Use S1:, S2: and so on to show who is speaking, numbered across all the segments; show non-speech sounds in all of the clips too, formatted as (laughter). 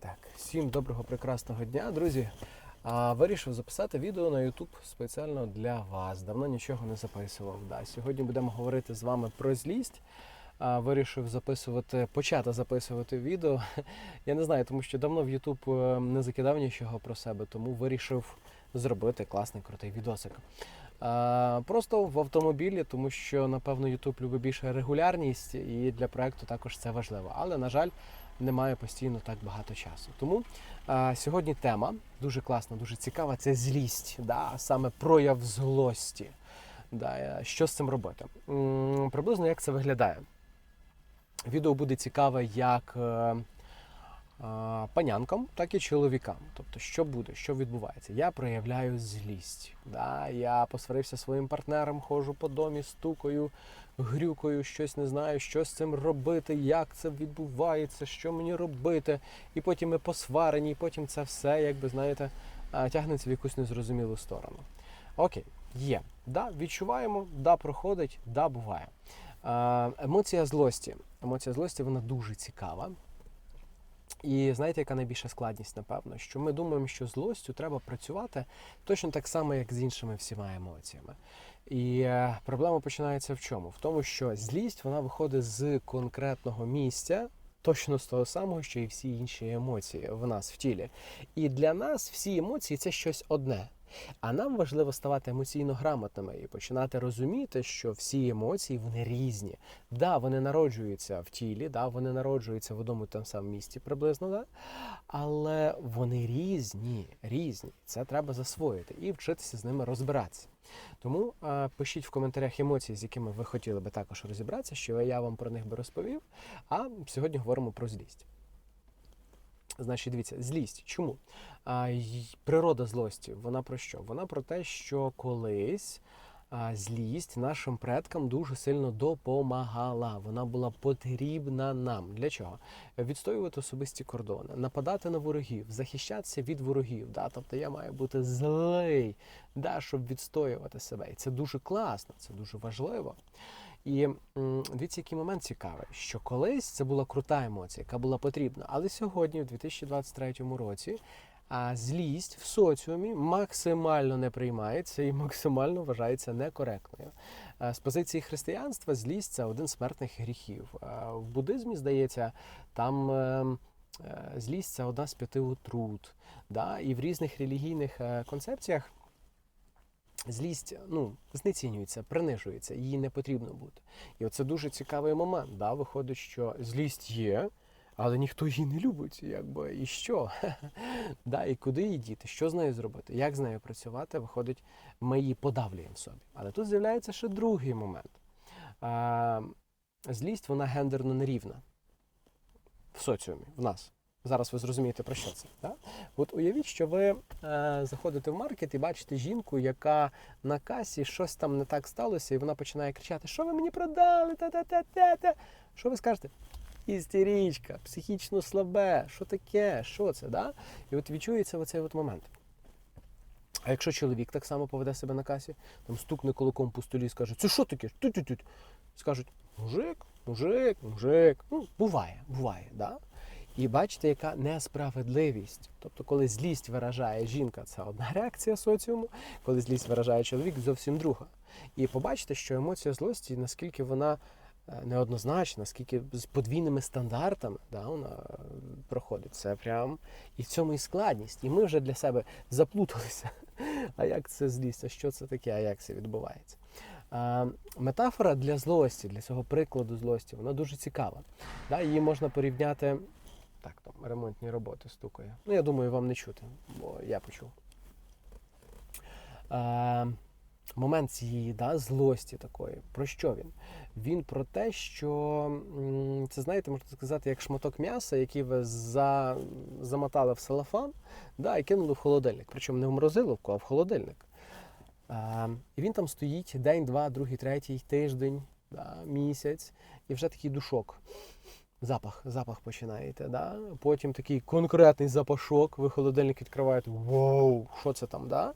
S1: Так, всім доброго прекрасного дня, друзі. А, вирішив записати відео на YouTube спеціально для вас. Давно нічого не записував. Да. Сьогодні будемо говорити з вами про злість. А, вирішив записувати, почати записувати відео. (laughs) Я не знаю, тому що давно в YouTube е, не закидав нічого про себе, тому вирішив зробити класний крутий відосик. А, просто в автомобілі, тому що напевно YouTube любить більше регулярність, і для проекту також це важливо. Але на жаль, немає постійно так багато часу. Тому а, сьогодні тема дуже класна, дуже цікава. Це злість, да, саме прояв злості. Да, е, що з цим робити? М, Приблизно як це виглядає. Відео буде цікаве як е, панянкам, так і чоловікам. Тобто, що буде, що відбувається. Я проявляю злість. Да? Я посварився своїм партнером, ходжу по домі, стукаю, грюкою, щось не знаю, що з цим робити, як це відбувається, що мені робити. І потім ми посварені, і потім це все, якби знаєте, тягнеться в якусь незрозумілу сторону. Окей, є. Да, відчуваємо, да, проходить, да, буває. Емоція злості. Емоція злості вона дуже цікава. І знаєте, яка найбільша складність, напевно, що ми думаємо, що злостю треба працювати точно так само, як з іншими всіма емоціями. І е, проблема починається в чому? В тому, що злість вона виходить з конкретного місця, точно з того самого, що і всі інші емоції в нас в тілі. І для нас всі емоції це щось одне. А нам важливо ставати емоційно грамотними і починати розуміти, що всі емоції вони різні. Да, вони народжуються в тілі, да, вони народжуються в одному тому самому місці приблизно, да? але вони різні, різні. Це треба засвоїти і вчитися з ними розбиратися. Тому е, пишіть в коментарях емоції, з якими ви хотіли би також розібратися, що я вам про них би розповів. А сьогодні говоримо про злість. Значить, дивіться, злість. Чому? А, природа злості, вона про що? Вона про те, що колись а, злість нашим предкам дуже сильно допомагала. Вона була потрібна нам. Для чого? Відстоювати особисті кордони, нападати на ворогів, захищатися від ворогів. Да? Тобто я маю бути злий, да, щоб відстоювати себе. І це дуже класно, це дуже важливо. І дивіться, який момент цікавий, що колись це була крута емоція, яка була потрібна. Але сьогодні, в 2023 році, а злість в соціумі максимально не приймається і максимально вважається некоректною. З позиції християнства злість це один з смертних гріхів. В буддизмі, здається, там е, е, злість це одна з п'яти отрут. Да? І в різних релігійних е, концепціях злість ну, знецінюється, принижується, її не потрібно бути. І оце дуже цікавий момент. Да? Виходить, що злість є, але ніхто її не любить. Якби, і що? (laughs) да? І куди її діти? Що з нею зробити? Як з нею працювати? Виходить, ми її подавлюємо собі. Але тут з'являється ще другий момент. А, злість, вона гендерно нерівна в соціумі, в нас. Зараз ви зрозумієте про що це. Да? От уявіть, що ви е, заходите в маркет і бачите жінку, яка на касі щось там не так сталося, і вона починає кричати: Що ви мені продали? Та-та-та-та-та. Що ви скажете? Істерічка, психічно слабе, що таке? Що це? Да? І от відчується оцей от момент. А якщо чоловік так само поведе себе на касі, там стукне кулаком по столі і скаже, це що таке? Тю-тю-тю. Скажуть, мужик, мужик, мужик. Ну, буває, буває, да? І бачите, яка несправедливість. Тобто, коли злість виражає жінка, це одна реакція соціуму, коли злість виражає чоловік, зовсім друга. І побачите, що емоція злості, наскільки вона е, неоднозначна, наскільки з подвійними стандартами да, вона е, проходить. Це прям і в цьому і складність. І ми вже для себе заплуталися. А як це злість? А що це таке? А як це відбувається? Метафора для злості, для цього прикладу злості, вона дуже цікава. Її можна порівняти. Так, там ремонтні роботи стукає. Ну, я думаю, вам не чути, бо я почув. А, момент цієї да, злості такої. Про що він? Він про те, що це, знаєте, можна сказати, як шматок м'яса, який ви за, замотали в салафан да, і кинули в холодильник. Причому не в морозиловку, а в холодильник. А, і він там стоїть день, два, другий, третій, тиждень, да, місяць, і вже такий душок. Запах, запах починаєте, да? потім такий конкретний запашок, ви холодильник відкриваєте, вау, що це там, да?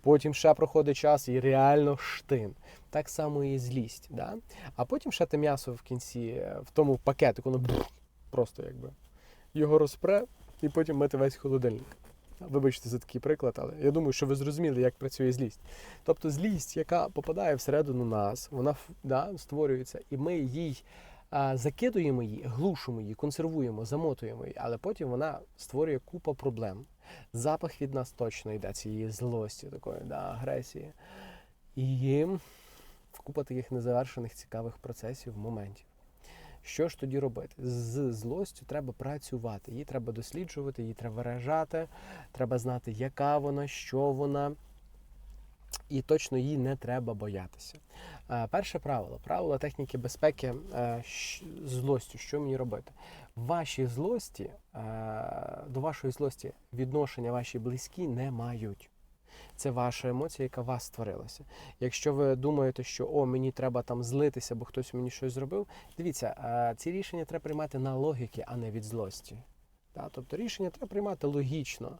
S1: потім ще проходить час і реально штин. Так само і злість. Да? А потім ще те м'ясо в кінці, е, в тому пакетику, ну, бф, просто якби його розпре, і потім мити весь холодильник. Вибачте за такий приклад, але я думаю, що ви зрозуміли, як працює злість. Тобто злість, яка попадає всередину нас, вона да, створюється, і ми їй закидуємо її, глушимо її, консервуємо, замотуємо її, але потім вона створює купу проблем. Запах від нас точно йде цієї злості, такої да, агресії. І купа таких незавершених цікавих процесів, моментів. Що ж тоді робити? З злостю треба працювати, її треба досліджувати, її треба виражати, треба знати, яка вона, що вона. І точно її не треба боятися. Е, Перше правило правило техніки безпеки е, злостю. Що мені робити? Ваші злості, е, до вашої злості відношення ваші близькі не мають. Це ваша емоція, яка вас створилася. Якщо ви думаєте, що о, мені треба там злитися, бо хтось мені щось зробив, дивіться, ці рішення треба приймати на логіки, а не від злості. Да? Тобто рішення треба приймати логічно.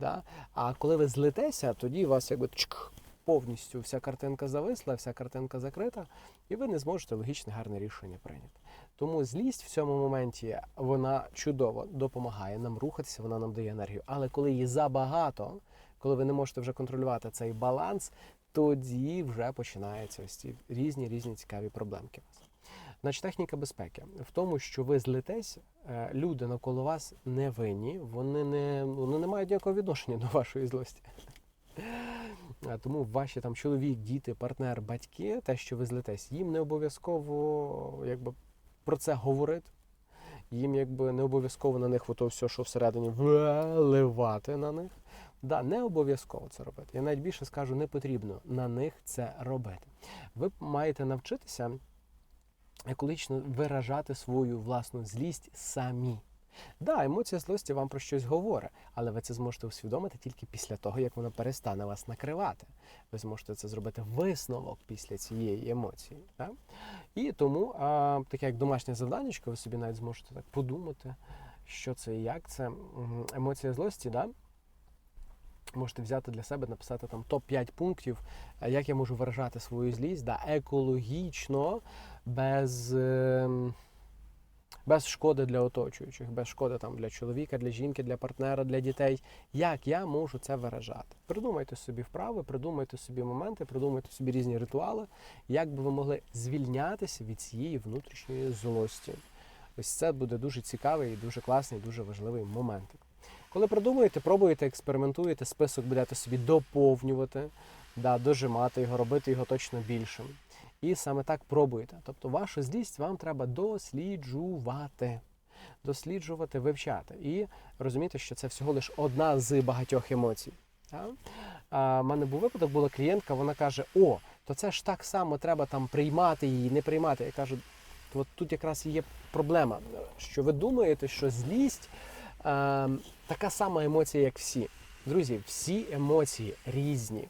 S1: Да? А коли ви злитеся, тоді вас якби чк, повністю вся картинка зависла, вся картинка закрита, і ви не зможете логічне гарне рішення прийняти. Тому злість в цьому моменті вона чудово допомагає нам рухатися, вона нам дає енергію. Але коли її забагато, коли ви не можете вже контролювати цей баланс, тоді вже починаються ось ці різні різні цікаві проблемки. Значить, техніка безпеки в тому, що ви злитесь, е, люди навколо вас не винні, вони не, вони не мають ніякого відношення до вашої злості. Тому ваші там чоловік, діти, партнер, батьки, те, що ви злитесь, їм не обов'язково якби, про це говорити. Їм якби не обов'язково на них ото все, що всередині виливати на них. Да, не обов'язково це робити. Я навіть більше скажу, не потрібно на них це робити. Ви маєте навчитися екологічно виражати свою власну злість самі. Да, емоція злості вам про щось говорить, але ви це зможете усвідомити тільки після того, як вона перестане вас накривати. Ви зможете це зробити висновок після цієї емоції. Да? І тому а, таке як домашнє завданнячко, ви собі навіть зможете так подумати, що це і як це. Емоція злості, да? Можете взяти для себе, написати там топ-5 пунктів, е, як я можу виражати свою злість да, екологічно, без, ем, без шкоди для оточуючих, без шкоди там, для чоловіка, для жінки, для партнера, для дітей. Як я можу це виражати? Придумайте собі вправи, придумайте собі моменти, придумайте собі різні ритуали, як би ви могли звільнятися від цієї внутрішньої злості. Ось це буде дуже цікавий, і дуже класний, дуже важливий момент. Коли придумуєте, пробуєте, експериментуєте, список будете собі доповнювати, да, дожимати його, робити його точно більшим. І саме так пробуєте. Тобто вашу злість вам треба досліджувати. Досліджувати, вивчати. І розуміти, що це всього лише одна з багатьох емоцій. А, в мене був випадок, була клієнтка, вона каже: О, то це ж так само треба там приймати її, не приймати. Я кажу, от тут якраз є проблема, що ви думаєте, що злість е, така сама емоція, як всі. Друзі, всі емоції різні.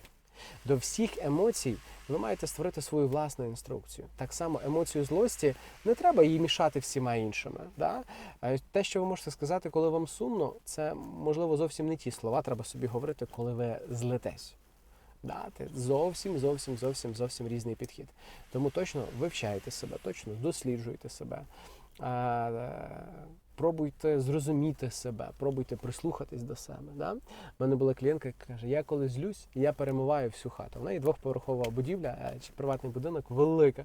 S1: До всіх емоцій ви маєте створити свою власну інструкцію. Так само емоцію злості не треба її мішати всіма іншими. Да? Те, що ви можете сказати, коли вам сумно, це можливо зовсім не ті слова треба собі говорити, коли ви злетесь. Да, це зовсім, зовсім, зовсім, зовсім різний підхід. Тому точно вивчайте себе, точно досліджуйте себе. Е, Пробуйте зрозуміти себе, пробуйте прислухатись до себе. Да? У мене була клієнтка, яка каже: я коли злюсь, я перемиваю всю хату. В неї двохповерхова будівля е, чи приватний будинок велика.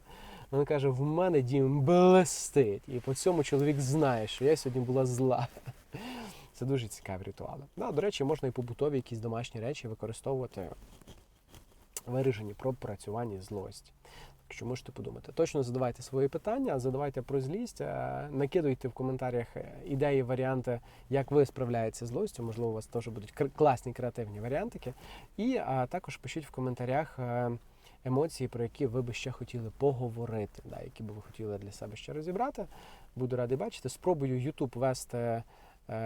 S1: Вона каже: в мене дім блистить. І по цьому чоловік знає, що я сьогодні була зла. Це дуже цікаві ритуали. Да, до речі, можна і побутові якісь домашні речі використовувати виражені про працювання злості. Що можете подумати. Точно задавайте свої питання, задавайте про злість, е, накидуйте в коментарях е, ідеї, варіанти, як ви справляєтеся з злостю. Можливо, у вас теж будуть класні креативні варіантики. І а, також пишіть в коментарях. е, Емоції, про які ви би ще хотіли поговорити, да, які би ви хотіли для себе ще розібрати. Буду радий бачити. Спробую YouTube вести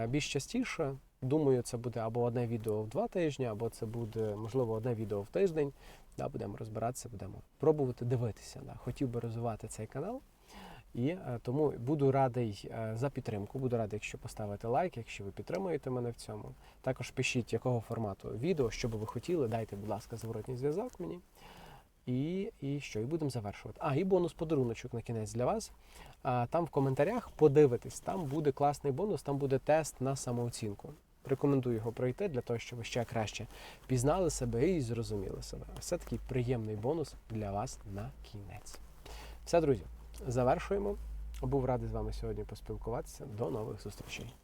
S1: більш частіше. Думаю, це буде або одне відео в два тижні, або це буде, можливо, одне відео в тиждень. Да, будемо розбиратися, будемо пробувати дивитися. Да. Хотів би розвивати цей канал. І е, тому буду радий е, за підтримку. Буду радий, якщо поставите лайк, якщо ви підтримуєте мене в цьому. Також пишіть, якого формату відео, що би ви хотіли. Дайте, будь ласка, зворотній зв'язок мені. І, і що? І будемо завершувати. А, і бонус подаруночок на кінець для вас. Там в коментарях подивитись, там буде класний бонус, там буде тест на самооцінку. Рекомендую його пройти для того, щоб ви ще краще пізнали себе і зрозуміли себе. Це такий приємний бонус для вас на кінець. Все, друзі, завершуємо. Був радий з вами сьогодні поспілкуватися. До нових зустрічей.